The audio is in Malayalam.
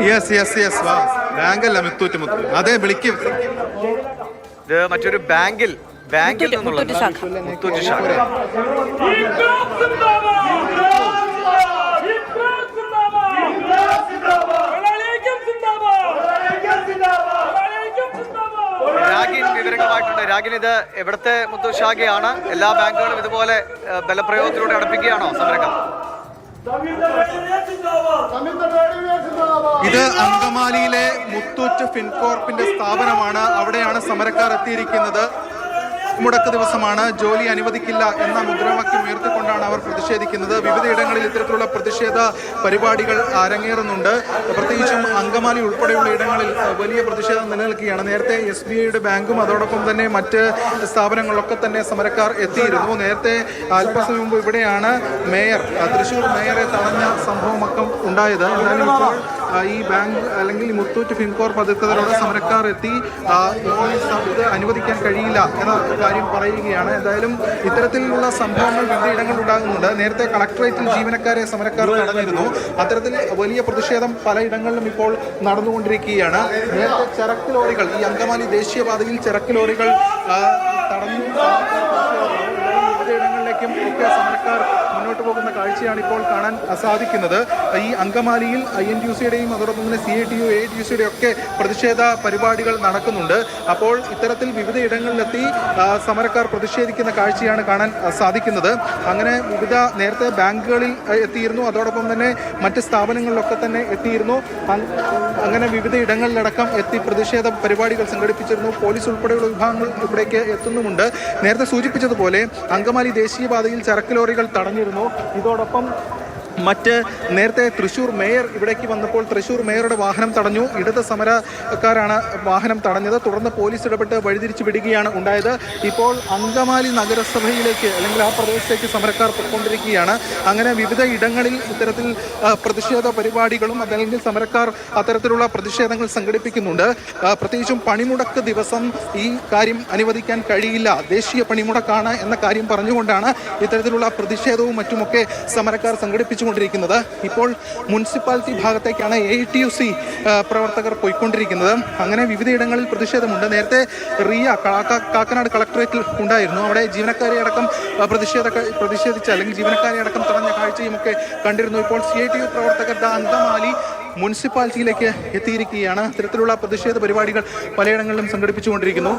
യെസ് യെസ് യെസ് വാ ബാങ്കല്ല മുത്തൂറ്റ് മുത്ത് അതെ വിളിക്കും ഇത് മറ്റൊരു ബാങ്കിൽ ബാങ്കിൽ മുത്തൂറ്റ് നിന്നുള്ള മുത്തൂറ്റ് ശാഖ മുത്തൂറ്റ് രാഗിൻ വിവരങ്ങളുമായിട്ടുണ്ട് രാഗിൻ ഇത് എവിടുത്തെ മുത്തു ശാഖയാണ് എല്ലാ ബാങ്കുകളും ഇതുപോലെ ബലപ്രയോഗത്തിലൂടെ അടുപ്പിക്കുകയാണോ സമരങ്ങൾ ഇത് അങ്കമാലിയിലെ മുത്തൂറ്റ് ഫിൻകോർപ്പിന്റെ സ്ഥാപനമാണ്. അവിടെയാണ് സമരക്കാർ എത്തിയിരിക്കുന്നത്. മുടക്ക് ദിവസമാണ്. ജോലി അനുവദിക്കില്ല എന്ന മുദ്രാവാക്യം ഉയർത്തിക്കൊണ്ടാണ് അവർ പ്രതിഷേധിക്കുന്നത്. വിവിധയിടങ്ങളിൽ ഇത്തരത്തിലുള്ള പ്രതിഷേധ പരിപാടികൾ അരങ്ങേറുന്നുണ്ട്. പ്രത്യേകിച്ചും അങ്കമാലി ഉൾപ്പെടെയുള്ള ഇടങ്ങളിൽ വലിയ പ്രതിഷേധം നിലനിൽക്കുകയാണ്. നേരത്തെ എസ് ബി ഐയുടെ ബാങ്കും അതോടൊപ്പം തന്നെ മറ്റ് സ്ഥാപനങ്ങളിലൊക്കെ തന്നെ സമരക്കാർ എത്തിയിരുന്നു. നേരത്തെ അല്പസമയം മുമ്പ് ഇവിടെയാണ് മേയർ തൃശൂർ മേയറെ തടഞ്ഞ സംഭവമൊക്കെ ഉണ്ടായത്. എന്തായാലും ഈ ബാങ്ക് അല്ലെങ്കിൽ മുത്തൂറ്റ് ഫിൻകോർ അധികൃതരോട് സമരക്കാർ എത്തി ഇത് അനുവദിക്കാൻ കഴിയില്ല എന്ന കാര്യം പറയുകയാണ്. എന്തായാലും ഇത്തരത്തിലുള്ള സംഭവങ്ങൾ വിവിധയിടങ്ങളിൽ ഉണ്ടാകുന്നുണ്ട്. നേരത്തെ കളക്ടറേറ്റിൽ ജീവനക്കാരെ സമരക്കാർ നടന്നിരുന്നു അത്തരത്തിൽ വലിയ പ്രതിഷേധം പലയിടങ്ങളിലും ഇപ്പോൾ നടന്നുകൊണ്ടിരിക്കുകയാണ്. നേരത്തെ ചരക്ക് ലോറികൾ ഈ അങ്കമാലി ദേശീയപാതയിൽ ചരക്ക് ലോറികൾ തടഞ്ഞു. വിവിധയിടങ്ങളിലേക്കും ഒക്കെ സമരക്കാർ മുന്നോട്ട് പോകുന്ന കാഴ്ചയാണ് ഇപ്പോൾ കാണാൻ സാധിക്കുന്നത്. ഈ അങ്കമാലിയിൽ ഐ എൻ ടി സിയുടെയും അതോടൊപ്പം തന്നെ C I T U A T സിയുടെയും ഒക്കെ പ്രതിഷേധ പരിപാടികൾ നടക്കുന്നുണ്ട്. അപ്പോൾ ഇത്തരത്തിൽ വിവിധ ഇടങ്ങളിലെത്തി സമരക്കാർ പ്രതിഷേധിക്കുന്ന കാഴ്ചയാണ് കാണാൻ സാധിക്കുന്നത്. അങ്ങനെ വിവിധ നേരത്തെ ബാങ്കുകളിൽ എത്തിയിരുന്നു. അതോടൊപ്പം തന്നെ മറ്റ് സ്ഥാപനങ്ങളിലൊക്കെ തന്നെ എത്തിയിരുന്നു. അങ്ങനെ വിവിധ ഇടങ്ങളിലടക്കം എത്തി പ്രതിഷേധ പരിപാടികൾ സംഘടിപ്പിച്ചിരുന്നു. പോലീസ് ഉൾപ്പെടെയുള്ള വിഭാഗങ്ങൾ ഇവിടേക്ക് എത്തുന്നുമുണ്ട്. നേരത്തെ സൂചിപ്പിച്ചതുപോലെ അങ്കമാലി ദേശീയപാതയിൽ ചരക്ക് ലോറികൾ തടഞ്ഞിരുന്നു. ഇതോടൊപ്പം Có മറ്റ് നേരത്തെ തൃശ്ശൂർ മേയർ ഇവിടേക്ക് വന്നപ്പോൾ തൃശ്ശൂർ മേയറുടെ വാഹനം തടഞ്ഞു. ഇടത് സമരക്കാരാണ് വാഹനം തടഞ്ഞത്. തുടർന്ന് പോലീസ് ഇടപെട്ട് വഴിതിരിച്ചു വിടുകയാണ് ഉണ്ടായത്. ഇപ്പോൾ അങ്കമാലി നഗരസഭയിലേക്ക് അല്ലെങ്കിൽ ആ പ്രദേശത്തേക്ക് സമരക്കാർ പോയിക്കൊണ്ടിരിക്കുകയാണ്. അങ്ങനെ വിവിധ ഇടങ്ങളിൽ ഇത്തരത്തിൽ പ്രതിഷേധ പരിപാടികളും അതല്ലെങ്കിൽ സമരക്കാർ അത്തരത്തിലുള്ള പ്രതിഷേധങ്ങൾ സംഘടിപ്പിക്കുന്നുണ്ട്. പ്രത്യേകിച്ചും പണിമുടക്ക് ദിവസം ഈ കാര്യം അനുവദിക്കാൻ കഴിയില്ല. ദേശീയ പണിമുടക്കാണ് എന്ന കാര്യം പറഞ്ഞുകൊണ്ടാണ് ഇത്തരത്തിലുള്ള പ്രതിഷേധവും മറ്റുമൊക്കെ സമരക്കാർ സംഘടിപ്പിച്ചുകൊണ്ടിരിക്കുന്നത് ഇപ്പോൾ മുനിസിപ്പാലിറ്റി ഭാഗത്തേക്കാണ് എ ടി യു സി പ്രവർത്തകർ പോയിക്കൊണ്ടിരിക്കുന്നത്. അങ്ങനെ വിവിധയിടങ്ങളിൽ പ്രതിഷേധമുണ്ട്. നേരത്തെ റിയ കാക്കനാട് കളക്ടറേറ്റിൽ ഉണ്ടായിരുന്നു. അവിടെ ജീവനക്കാരെ അടക്കം പ്രതിഷേധ പ്രതിഷേധിച്ച അല്ലെങ്കിൽ ജീവനക്കാരെ അടക്കം തടഞ്ഞ കാഴ്ചയും ഒക്കെ കണ്ടിരുന്നു. ഇപ്പോൾ സി ഐ ടി യു പ്രവർത്തകർ അങ്കമാലി മുനിസിപ്പാലിറ്റിയിലേക്ക് എത്തിയിരിക്കുകയാണ്. ഇത്തരത്തിലുള്ള പ്രതിഷേധ പരിപാടികൾ പലയിടങ്ങളിലും സംഘടിപ്പിച്ചുകൊണ്ടിരിക്കുന്നു.